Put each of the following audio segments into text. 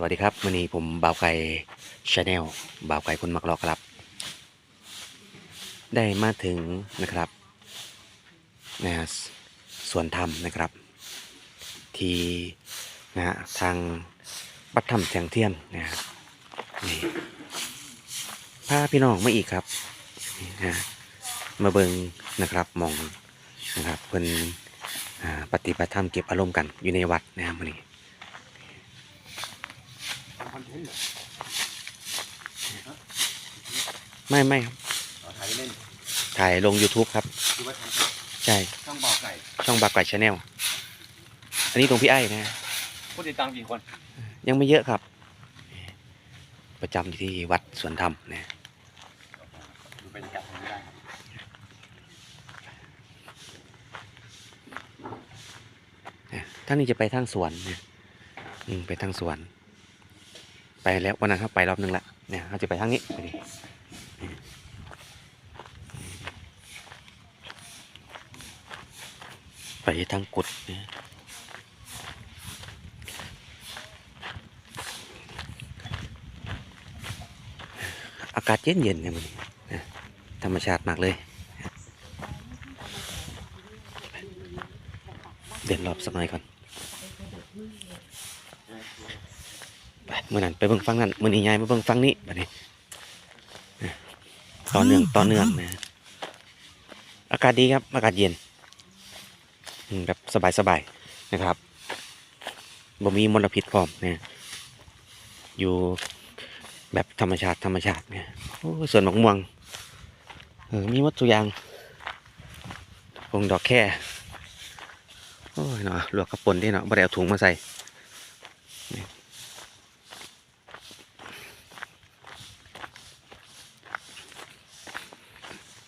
สวัสดีครับวันนี้ผมบ่าวไก่ชาแนลบ่าวไก่คนมักรอครับ ได้มาถึงนะครับนะฮะสวนธรรมนะครับ ที่นะฮะทางวัดธรรมแสงเทียนนะฮะนี่พาพี่น้องมาอีกครับนะมาเบิงนะครับมองนะครับเพิ่นอ่าปฏิบัติธรรมเก็บอารมณ์กันอยู่ในวัดนะครับวันนี้ ไม่ไม่ครับเอาถ่ายเล่นถ่ายลง YouTube ครับคือว่าทำครับใช่ช่องบอกไก่ช่องบากไก่ชาแนลอันนี้ตรงพี่ไอ้นะผู้ติดตามกี่คน ยังไม่เยอะครับ ประจำอยู่ที่วัดสวนธรรมนะดูบรรยากาศทางนี้ได้ครับนะท่านนี้จะไปทางสวนนะอืมไปทางสวนไป แล้ววันนั้นครับไปรอบนึงละเนี่ยเขาจะไปทางนี้ไปดิไปทางกุดนะอากาศเย็นเย็นๆเนี่ยมันธรรมชาติมากเลยเดินรอบสักหน่อยก่อน เมื่อนั้นไปเบิ่งฟังนั้นมื่อนี้ยายมาเบิ่งฟังนี้บัดนี้นะต่อเนื่องต่อเนื่องนะ อากาศดีครับ อากาศเย็นอืมแบบสบายๆนะครับบ่มีมลพิษพร้อมนะอยู่แบบธรรมชาติธรรมชาติเนี่ยโอ้ยสวนมะม่วงเออมีหมดทุกอย่างพงดอกแค่โอ้ยเนาะลวกกระปนที่เนาะบ่ได้เอาถุงมาใส่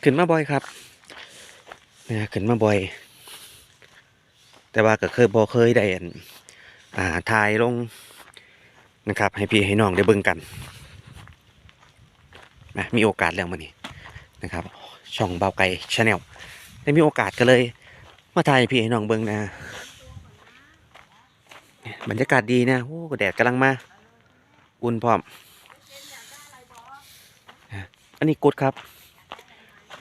ขึ้นมาบ่อยครับนะขึ้นมาบ่อย แต่ว่าก็เคยบ่เคยได้อันอ่าถ่ายลงนะครับ ให้พี่ให้น้องได้เบิ่งกันนะมีโอกาสแล้วมื้อนี้นะครับ ช่องเบาไก่ชาแนลได้มีโอกาสก็เลย มาถ่ายพี่ให้น้องเบิ่งนะเนี่ยบรรยากาศดีนะโอ้แดดกำลังมา อุ่นพร้อม อันนี้กุดครับ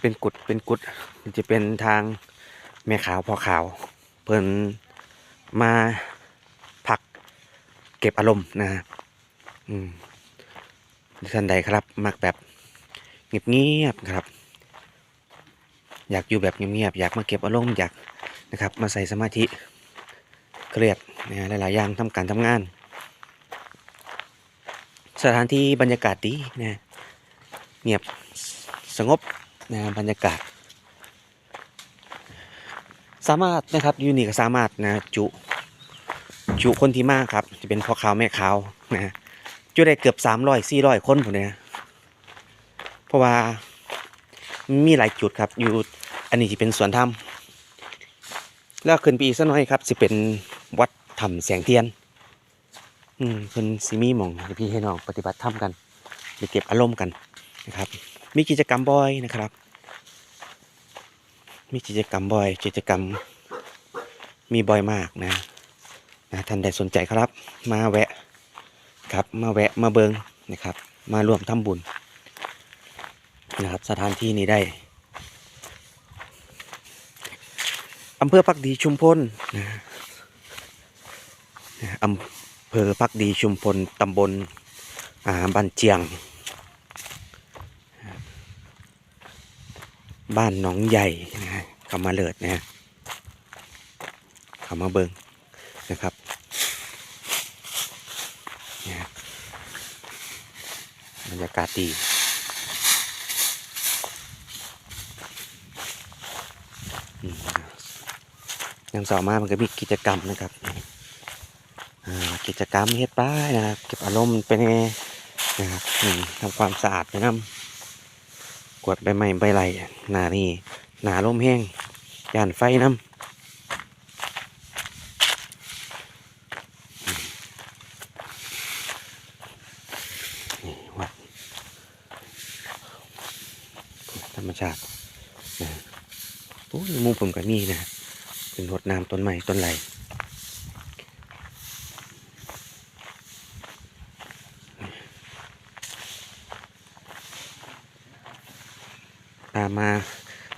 เป็นกุดเป็นกุดมันจะเป็นทางแม่ขาวพ่อขาว เพิ่นมาพักเก็บอารมณ์นะฮะท่านใดครับ มักแบบเงียบๆครับ อยากอยู่แบบเงียบๆอยากมาเก็บอารมณ์อยากนะครับ มาใส่สมาธิเครียดนะฮะหลายๆอย่างทำการทำงาน สถานที่บรรยากาศดีนะเงียบสงบ นะบรรยากาศ สามารถนะครับยูนีก็สามารถนะจุจุคนที่มากครับ จะเป็นพ่อขาวแม่ขาวนะจุได้เกือบสามร้อยสี่ร้อยคนผมเนี่ยเพราะว่ามีหลายจุดครับ อยู่อันนี้จะเป็นสวนธรรมแล้วขึ้นไปอีกสักหน่อยครับสิเป็นวัดถ้ำแสงเทียน อืมเป็นสิมีหมองพี่ให้น้องปฏิบัติธรรมกันไปเก็บอารมณ์กันนะครับ มีกิจกรรมบ่อยนะครับ มีกิจกรรมบ่อย กิจกรรมมีบ่อยมากนะนะท่านใดสนใจครับ มาแวะครับ มาแวะมาเบิงนะครับ มาร่วมทำบุญนะครับ สถานที่นี้ได้อำเภอพักดีชุมพลนะอำเภอพักดีชุมพลตำบลบ้านเจียง บ้านหนองใหญ่นะฮะคำมาเลิดนะฮะคำมาเบิงนะครับบรรยากาศดีอืมยังสามามันก็มีกิจกรรมนะครับกิจกรรมเฮ็ดป้ายนะครับเก็บอารมณ์เป็นไงนะครับทำความสะอาดนะครับ กวดใบไม้ใบไรหนานี่หนาลมแห้งย่านไฟน้ำนี่วัดธรรมชาตินะโอ้ยมุมผมกับนี่นะเป็นรดน้ำต้นไม้ต้นไหลามา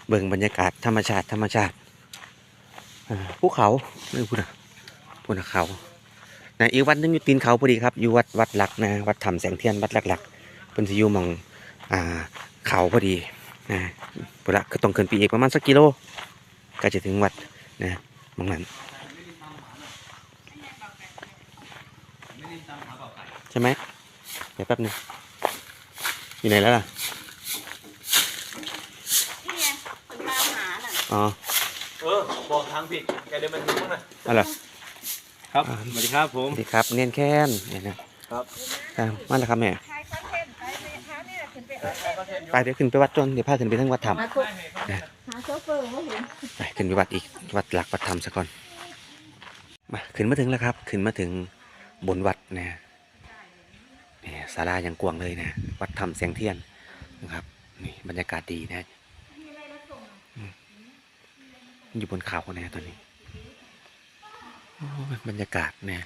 เบิ่งบรรยากาศธรรมชาติธรรมชาติภูเขานี่พูดนะพูดนะเขานะอีกวัดนึงอยู่ตีนเขาพอดีครับอยู่วัดวัดหลักนะวัดถ้ำแสงเทียนวัดหลักๆเป็นสิอยู่มองอ่าเขาพอดีนะพุละก็ต้องเกินไปอีกประมาณสักกิโล ก็จะถึงวัดนะมองนั้นใช่ไหมเดี๋ยวแป๊บนึงอยู่ไหนแล้วล่ะ นี่ไงคนตามหาน่ะ อ๋อ เออ บอกทางผิดแกเดินมาดูหน่อยอะไร ครับสวัสดีครับผสม วัสดีครับ เนียนแค้นเนี่ยนะครับอ่ามาแล้วครับแม่ถ่ายคอนเทนต์ไปเลยหาเนี่ยขึ้นไปเอาไปเดี๋ยวขึ้นไปวัดจนเดี๋ยวพาขึ้นไปทั้งวัดธรรมมาคุยหาโซเฟอร์ว่าเห็นไปขึ้นไปวัดอีกวัดหลักวัดธรรมซะก่อน มาขึ้นมาถึงแล้วครับ ขึ้นมาถึงบนวัดนะนี่ศาลาอย่างกว้างเลยนะ วัดธรรมแสงเทียนนะครับ นี่บรรยากาศดีนะอืม อยู่บนเขานะตอนนี้บรรยากาศนะ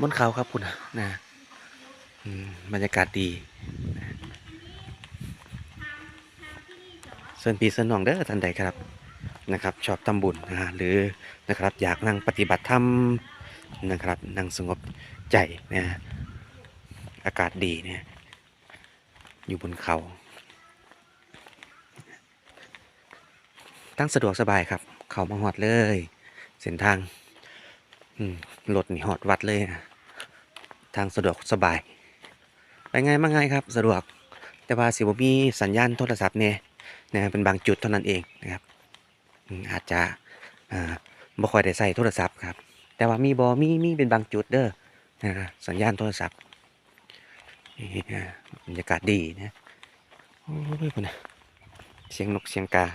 บนเขาครับคุณนะบรรยากาศดีส่วนปีส่วนน้องเด้อท่านใดครับนะครับชอบทำบุญนะฮะหรือนะครับอยากนั่งปฏิบัติธรรมนะครับนั่งสงบใจนะอากาศดีเนี่ยอยู่บนเขา ตั้งสะดวกสบายครับ เขามาหอดเลย เส้นทางรถนี่หอดวัดเลยนะทางสะดวกสบาย ไปไงมาไงครับ สะดวก แต่ว่าสิบมีสัญญาณโทรศัพท์เนี่ยนะเป็นบางจุดเท่านั้นเองนะครับอาจจะบ่ค่อยได้ใส่โทรศัพท์ครับ แต่ว่ามีบอมีมีเป็นบางจุดเด้อนะสัญญาณโทรศัพท์บรรยากาศดีนะโอ้ยพุ่นนะเสียงนกเสียงกา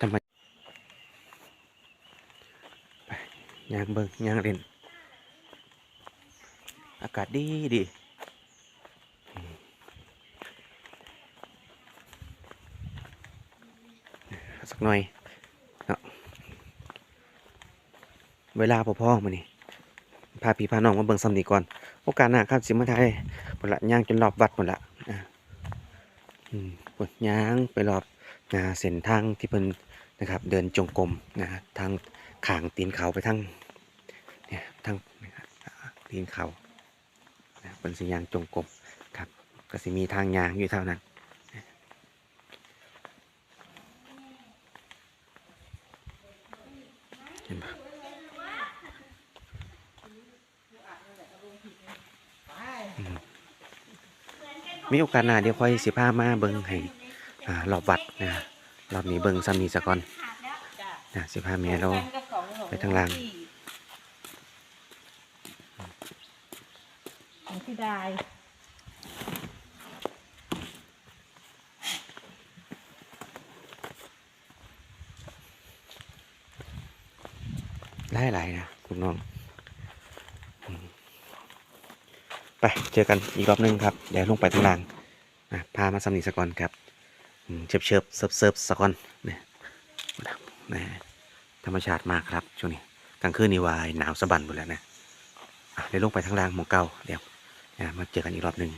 ทำไมไปย่างเบิงย่างเล่นอากาศดีดีสักหน่อยเนาะเวลาพอพ่อมานี่พาพี่พาน้องมาเบิ่งซ้ำนี่ก่อน โอกาสหน้าครับสิมาไทยหมดละย่างจนรอบวัดหมดละอะอืม กดย่างไปรอบนะเส้นทางที่เพิ่นนะครับ เดินจงกรมนะทางข่างตีนเขาไปทางเนี่ยทางตีนเขานะเป็นสัญญางจงกรมครับ ก็สิมีทางยางอยู่เท่านั้นเห็นปะอืม มีโอกาสหน้าเดี๋ยวค่อยสิพามาเบิ่งให้อ่ารอบวัดนะรอบนี้เบิ่งซ้ำนี้ซะก่อนขาดแล้วจ้ะนะสิพาแม่เราไปทางล่างของที่ได้ไล่หลายๆนะคุณน้องอืม ไปเจอกันอีกรอบหนึงครับเดี๋ยวลงไปทางล่างพามาสำนีสะก่อนครับเชิบเชิบเซิบเซิบสะก่อนเนี่ยนะธรรมชาติมากครับช่วงนี้กลางคืนนี่วายหนาวสะบันหมดแล้วนะเดี๋ยวลงไปทางล่างหมองเก่าเดี๋ยวมาเจอกันอีกรอบหนึ่ง